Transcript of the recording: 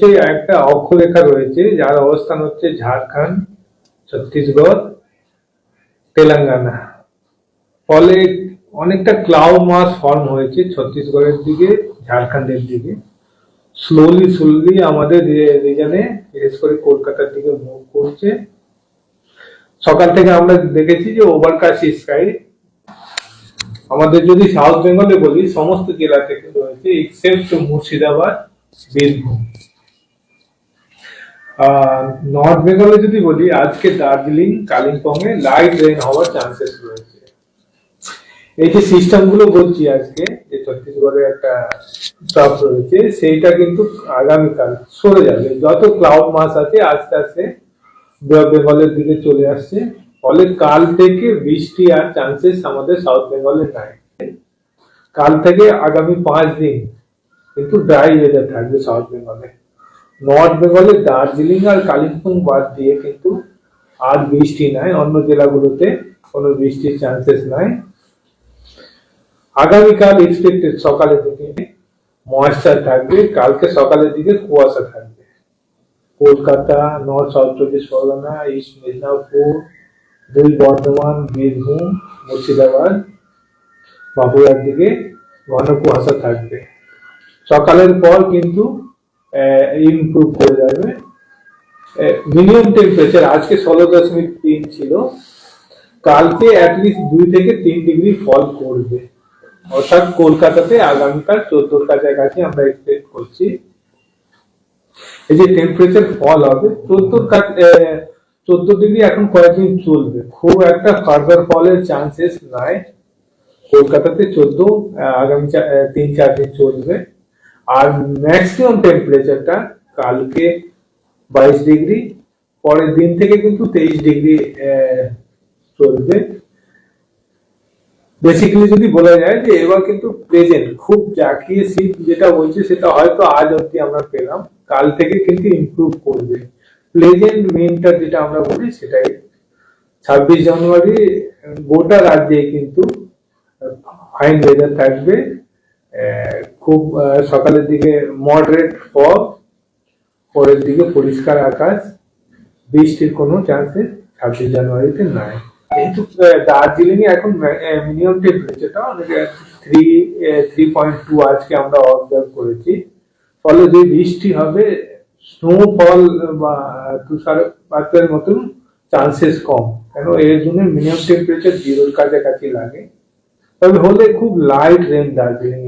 হচ্ছে একটা অক্ষরেখা রয়েছে, যার অবস্থান হচ্ছে ঝাড়খণ্ড, ছত্তিশগড়, তেলেঙ্গানা। ফলে অনেকটা ক্লাউড মাস ফর্ম হয়েছে ছত্তিশগড়ের দিকে, ঝাড়খণ্ডের দিকে। স্লোলি স্লোলি আমাদের রিজনে বিশেষ করে কলকাতার দিকে মুভ করছে। সকাল থেকে আমরা দেখেছি যে ওভারকাস্ট স্কাই আমাদের যদি সাউথ বেঙ্গলে বলি, সমস্ত জেলা থেকে রয়েছে এক্সেপ্ট মুর্শিদাবাদ, বীরভূম। নর্থ বেঙ্গলে যদি বলি, আজকে দার্জিলিং কালিম্পং এ লাইট রেন হওয়ার চান্সেস রয়েছে। এই যে সিস্টেমগুলো বলছি আজকে, যে ছত্তিশগড়ে একটা টপ রয়েছে, সেইটা কিন্তু আগামীকাল সরে যাবে। যত ক্লাউড মাস আছে, আস্তে আস্তে বেঙ্গলের দিকে চলে আসছে। ফলে কাল থেকে বৃষ্টি আর চান্সেস আমাদের সাউথ বেঙ্গলে নাই। কাল থেকে আগামী পাঁচ দিন কিন্তু ড্রাই ওয়েদার থাকবে সাউথ বেঙ্গলে নর্থ বেঙ্গলে দার্জিলিং আর কালিম্পং বাদ দিয়ে কিন্তু আর বৃষ্টি নাই, অন্য জেলাগুলোতে কোনো বৃষ্টির চান্সেস নাই। আগামীকাল এক্সপেক্টেড সকালের দিকে ময়েশ্চার থাকবে, কালকে সকালের দিকে কুয়াশা থাকবে। কলকাতা নর্থ সাউথ চব্বিশ পরগনা ইস্ট মেদিনীপুর, দুই বর্ধমান, বীরভূম, মুর্শিদাবাদ, বাঁকুড়ার দিকে ঘন কুয়াশা থাকবে। সকালের পর কিন্তু ইমপ্রুভ হয়ে যাবে। মিনিমাম টেম্পারেচার আজকে ষোলো দশমিক তিন ছিল। কালকে অ্যাটলিস্ট দুই থেকে তিন ডিগ্রি ফল করবে। অর্থাৎ কলকাতাতে আগামীকাল চোদ্দোর কাছাকাছি আমরা এক্সপেক্ট করছি। এই যে টেম্পারেচার ফল হবে চোদ্দ চোদ্দ ডিগ্রি এখন কয়েকদিন চলবে। খুব একটা ফার্দার ফলের চান্সেস নাই। কলকাতাতে চোদ্দ, আগামী তিন চার দিন চলবে। আর ম্যাক্সিমাম টেম্পারেচারটা কালকে বাইশ ডিগ্রি, পরের দিন থেকে কিন্তু তেইশ ডিগ্রি চলবে। বেসিক্যালি যদি বলা যায় যে এবার কিন্তু প্রেজেন্ট খুব জাকিয়ে শীত যেটা বলছে সেটা হয়তো আজ অব্দি আমরা পেলাম। কাল থেকে কিন্তু ইমপ্রুভ করবে। প্লেজেন্ট উইন্টার যেটা আমরা বলি সেটাই। ছাব্বিশ জানুয়ারি, গোটা রাজ্যে কিন্তু ফাইন ওয়েদার থাকবে। খুব সকালের দিকে মডারেট ফগ পরের দিকে পরিষ্কার আকাশ, বৃষ্টির কোনো চান্সেস ছাব্বিশ জানুয়ারিতে নাই। কিন্তু দার্জিলিং এখন মিনিমাম টেম্পারেচারটা অনেক থ্রি থ্রি পয়েন্ট টু আজকে আমরা অবজার্ভ করেছি। ফলে যে বৃষ্টি হবে স্নোফল বা তুষারপাতের মতন চান্সেস কম। কেন? এর জন্য মিনিমাম টেম্পারেচার জিরোর কাছাকাছি লাগে। তবে হলে খুব লাইট রেন দার্জিলিং